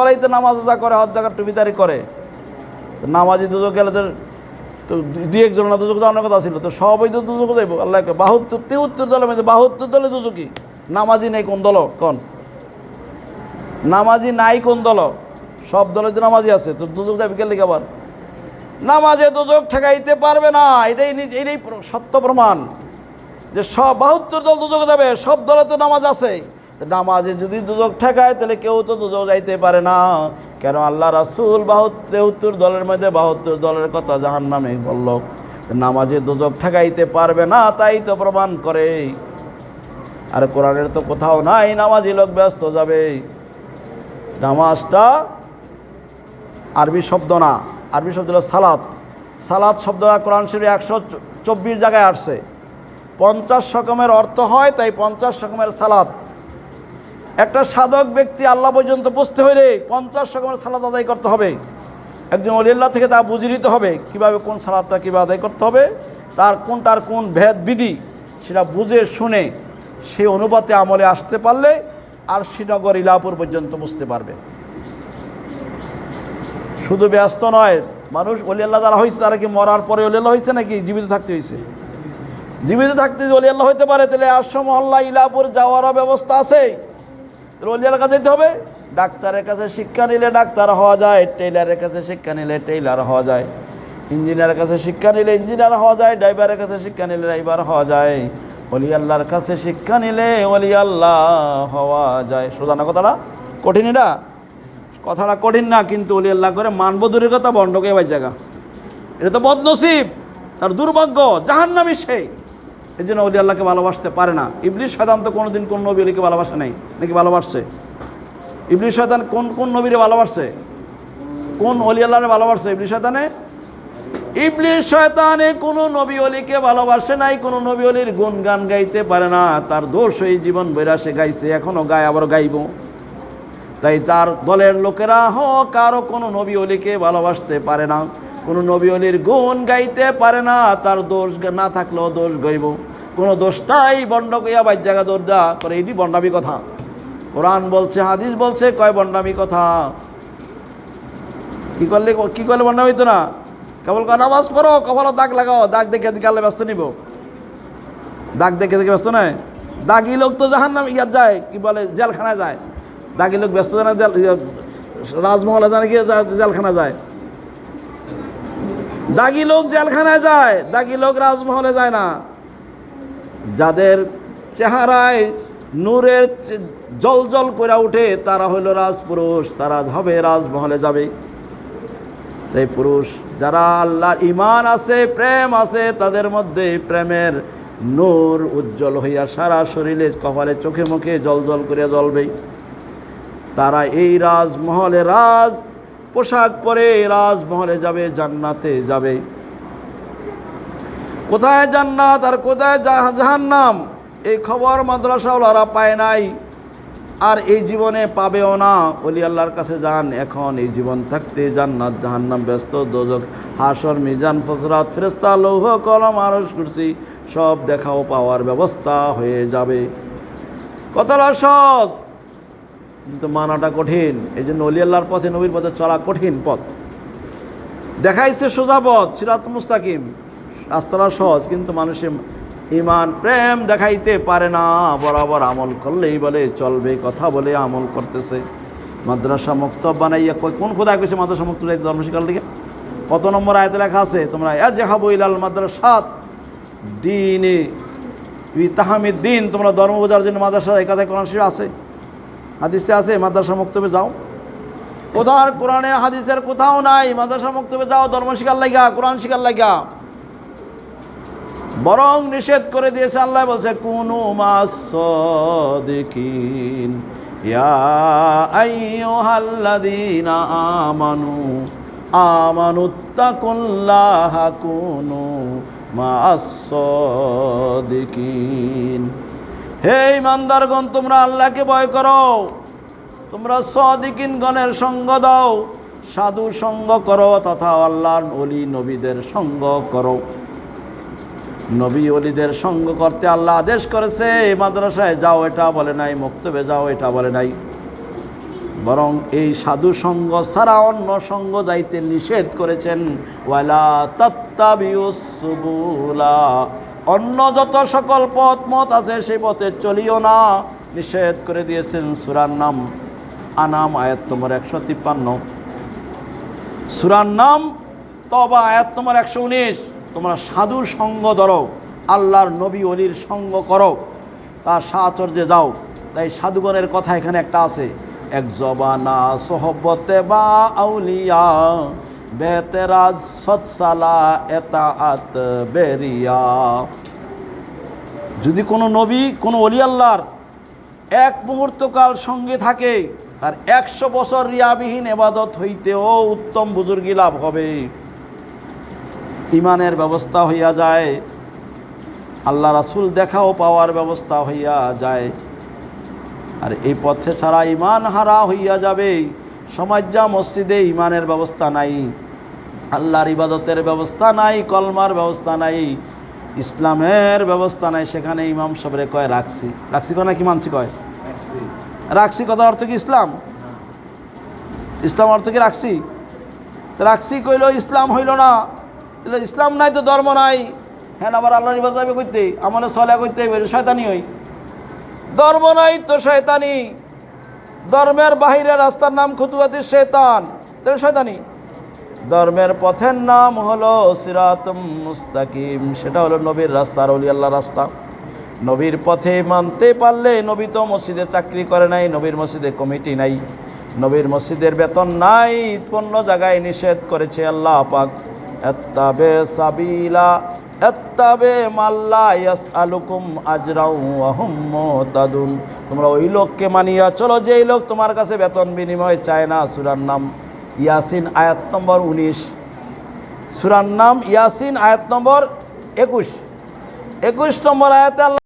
বলাই তো নামাজ আদা করে হজ জায়গার টুপিদারি করে। নামাজি দুজক গেলে তো তো দুই একজন না, দুজক যাওয়ার কথা ছিল। তো সবাই তো দুজক যাইব। আল্লাহকে বাহাত্তর তেউত্তর দলের মধ্যে বাহাত্তর দলে দুজকি নামাজি নেই কোন দল? কোন? নামাজি নাই কোন দল? সব দলে তো নামাজি আছে। তো দুজক যাবে গেলে আবার? নামাজে দুজক ঠেকাইতে পারবে না। এটাই এটাই সত্য প্রমাণ। যে সব বাহাত্তর দল দুজক যাবে, সব দলে তো নামাজ আছে। নামাজে যদি দুজক ঠেকায়, তাহলে কেউ তো দুজক যাইতে পারে না। কেন আল্লাহ রাসুল বাহাত্তর দলের মধ্যে বাহাত্তর দলের কথা জাহান নামে বলল নামাজে দুজক ঠেকাইতে পারবে না, তাই তো প্রমাণ করে। আর কোরআনের তো কোথাও নাই, নামাজি লোক ব্যস্ত যাবে। নামাজটা আরবি শব্দ না, আরবি শব্দ হলো সালাত। সালাত শব্দটা কোরআন শরীফে একশো চব্বিশ জায়গায় আসছে। পঞ্চাশ রকমের অর্থ হয়, তাই পঞ্চাশ রকমের সালাত। একটা সাধক ব্যক্তি আল্লাহ পর্যন্ত বুঝতে হইলে পঞ্চাশ রকমের সালাদ আদায় করতে হবে। একজন অলিল্লাহ থেকে তা বুঝে নিতে হবে, কীভাবে কোন সালাদটা কীভাবে আদায় করতে হবে, তার কোনটার কোন ভেদ বিধি সেটা বুঝে শুনে সেই অনুপাতে আমলে আসতে পারলে আর শ্রীনগর ইলাপুর পর্যন্ত বুঝতে পারবে। শুধু ব্যস্ত নয়, মানুষ অলিয়াল্লাহ যারা হয়েছে তারা কি মরার পরে অলিয়াল্লাহ হয়েছে নাকি? জীবিত থাকতে হয়েছে জীবিত থাকতে যদি অলিয়াল্লাহ হইতে পারে, তাহলে আশ্রম মহল্লা ইলাপুর যাওয়ারও ব্যবস্থা আছে। তাহলে অলিয়ার কাছে যেতে হবে। ডাক্তারের কাছে শিক্ষা নিলে ডাক্তার হওয়া যায়, টেইলারের কাছে শিক্ষা নিলে টেইলার হওয়া যায়। ইঞ্জিনিয়ারের কাছে শিক্ষা নিলে ইঞ্জিনিয়ার হওয়া যায়, ড্রাইভারের কাছে শিক্ষা নিলে ড্রাইভার হওয়া যায়। অলি আল্লাহর কাছে শিক্ষা নিলে অলি আল্লাহ হওয়া যায়। সোজা না কথাটা? কঠিন এটা? কথাটা কঠিন না, কিন্তু অলি আল্লাহ করে মানব দূরের কথা বন্ডকে এবার জায়গা এটা তো বদনসিব, তার দুর্ভাগ্য, জাহান্নামি সেই। এই জন্য অলি আল্লাহকে ভালোবাসতে পারে না। ইবলিশ শয়তান তো কোনোদিন কোন নবী অলিকে ভালোবাসে নাই, নাকি ভালোবাসছে? ইবলিশ শয়তান কোন কোন নবীরে ভালোবাসছে? কোন অলি আল্লাহরে ভালোবাসছে? ইবলিশ শয়তানে ইবলিশ শয়তানে কোনো নবী অলিকে ভালোবাসে নাই, কোনো নবী অলির গুণ গান গাইতে পারে না। তার দোষ এই জীবন বৈরা সে গাইছে এখনও গায় আবার গাইব। তাই তার দলের লোকেরা হোক কারও কোনো নবী অলিকে ভালোবাসতে পারে না। কোনো নবী অলির গুণ গাইতে পারে না, তার দোষ না থাকলেও দোষ গাইব। কোনো দোষটাই বন্ড কইয়া বাইর জায়গা দরজা করে এটি বন্ডামি কথা। কোরআন বলছে, হাদিস বলছে, কয় বন্ডামি কথা? কি করলে কি করলে বন্ডামি হইতো না? কেবল কয়, নামাজ পড়ো কপালও দাগ লাগাও, দাগ দেখে আল্লাহ ব্যস্ত নিব। দাগ দেখে দেখে ব্যস্ত নয় দাগি লোক তো জাহান নাম ইয়ার যায়, কি বলে, জেলখানায় যায়। দাগি লোক ব্যস্ত জানা, জেল রাজমহলে জানে গিয়ে জেলখানা যায়। দাগি লোক জেলখানায় যায়, দাগি লোক রাজমহলে যায় না। যাদের চেহারায় নূরের জল জল করে উঠে, তারা হইল রাজপুরুষ, তারা হবে রাজমহলে যাবে। তাই পুরুষ, যারা আল্লাহর ইমান আছে, প্রেম আছে, তাদের মধ্যে প্রেমের নূর উজ্জ্বল হইয়া সারা শরীরে, কপালে, চোখে, মুখে জল জল করিয়া জ্বলবে তারা এই রাজমহলে রাজ পোশাক পরে রাজমহলে যাবে, জান্নাতে যাবে। কোথায় জান্নাত আর কোথায় জাহ- জাহান্নাম? এই খবর মাদ্রাসাওয়ালারা পায় নাই। আর এই জীবনে পাবেও না। অলি আল্লাহর কাছে যান, এখন এই জীবন থাকতে জান্নাত, জাহান্নাম ব্যস্ত, দোজক, হাসর, মিজান ফসরাত ফেরেস্তা লৌহ, কলম আরস করছি সব দেখাও পাওয়ার ব্যবস্থা হয়ে যাবে। কথাটা সহজ। কিন্তু মানাটা কঠিন। এই জন্য অলি আল্লাহর পথে, নবীর পথে চলা কঠিন পথ। দেখাইছে সোজা পথ, সিরাত মুস্তাকিম। রাস্তাটা সহজ, কিন্তু মানুষের ইমান প্রেম দেখাইতে পারে না। বরাবর আমল করলেই বলে, চলবে কথা বলে আমল করতেছে। মাদ্রাসা মুক্ত বানাইয়া কোন খোদা কইছে মাদ্রাসা মুক্ত যাইতে ধর্ম শিকার দিকে কত নম্বর আয়তে লেখা আছে, তোমরা এ জেহাবু ইলাল মাদ্রাসাত দিনে তাহামিদ দিন। তোমরা ধর্ম বোঝার জন্য মাদ্রাসা একাধায় কোরআন শরীফ আছে। হাদিসে আছে, মাদ্রাসা মুক্তবে যাও। কোথার কোরআনে, হাদিসের কোথাও নাই, মাদ্রাসা মুক্তবে যাও, ধর্ম শিকার লাগা কোরআন শিকার লাগা বরং নিষেধ করে দিয়েছে আল্লাহ, বলছে, কুনু মাসদিকিন ইয়া আমানু, আমানুত্তাকুল্লাহা কুনু মাসদিকিন হে ইমানদারগণ, তোমরা আল্লাহকে ভয় করো। তোমরা সদিকিন গণের সঙ্গ দাও, সাধু সঙ্গ করো, তথা আল্লাহ অলি নবীদের সঙ্গ করো। নবী অলিদের সঙ্গ করতে আল্লাহ আদেশ করেছে মাদ্রাসায় যাও, এটা বলে নাই, মক্তবে যাও, এটা বলে নাই। বরং এই সাধু সঙ্গ ছাড়া অন্য সঙ্গ যাইতে নিষেধ করেছেন, ওয়ালা তত্তাবিউসুবুলা অন্য যত সকল পথ মত আছে সেই পথে চলিও না। নিষেধ করে দিয়েছেন সুরার নাম। আনাম আয়াত নম্বর একশো তিপ্পান্ন। সুরার নাম তবা আয়াত নম্বর একশো উনিশ। তোমরা সাধুর সঙ্গ ধরো, আল্লাহর নবী অলির সঙ্গ করো। তার সাহচর্যে যাও। তাই সাধুগণের কথা এখানে একটা আছে। এক জবানা সোহবতে বা আউলিয়া বেতেরাজ সৎসালা এতাআত বেরিয়া। যদি কোনো নবী, কোনো অলি আল্লাহর এক মুহূর্তকাল সঙ্গে থাকে, তার একশো বছর রিয়াবিহীন এবাদত হইতেও উত্তম বুজুর্গি লাভ হবে। ইমানের ব্যবস্থা হইয়া যায়, আল্লাহ রাসুল দেখাও পাওয়ার ব্যবস্থা হইয়া যায়। আর এই পথে ছাড়া ইমান হারা হইয়া যাবে। সমাজ মসজিদে ইমানের ব্যবস্থা নাই। আল্লাহর ইবাদতের ব্যবস্থা নাই কলমার ব্যবস্থা নাই ইসলামের ব্যবস্থা নাই সেখানে ইমাম সবরে কয় রাখছি। রাখছি কয় না কি মানছি কয়? রাখছি। কথা অর্থ কি ইসলাম? ইসলাম অর্থ কি রাখছি? রাখছি কইল ইসলাম হইল না। তাহলে ইসলাম নাই তো ধর্ম নাই। হ্যাঁ আবার আল্লাহর ইবাদত আমি করতে আমলে সলা করতে শয়তানি হই। ধর্ম নাই তো শয়তানি। ধর্মের বাহিরে রাস্তার নাম খুতুয়াতি শেতান তাহলে শয়তানি। ধর্মের পথের নাম হলো সিরাতুম মুস্তাকিম। সেটা হলো নবীর রাস্তা, আর অলি আল্লাহ রাস্তা। নবীর পথে মানতে পারলে নবী তো মসজিদে চাকরি করে নাই, নবীর মসজিদে কমিটি নাই। নবীর মসজিদের বেতন নাই, পণ্য জায়গায় নিষেধ করেছে আল্লাহ পাক। এত্তাবে সাবিলা, এত্তাবে মাল্লা ইয়াস আলুকুম আজরাউ আহম তাদুন তোমরা ওই লোককে মানিয়া চলো, যেই লোক তোমার কাছে বেতন বিনিময় চায় না, সুরার নাম ইয়াসিন আয়াত নম্বর উনিশ। সুরার নাম ইয়াসিন আয়াত নম্বর একুশ। একুশ নম্বর আয়াতে আল্লাহ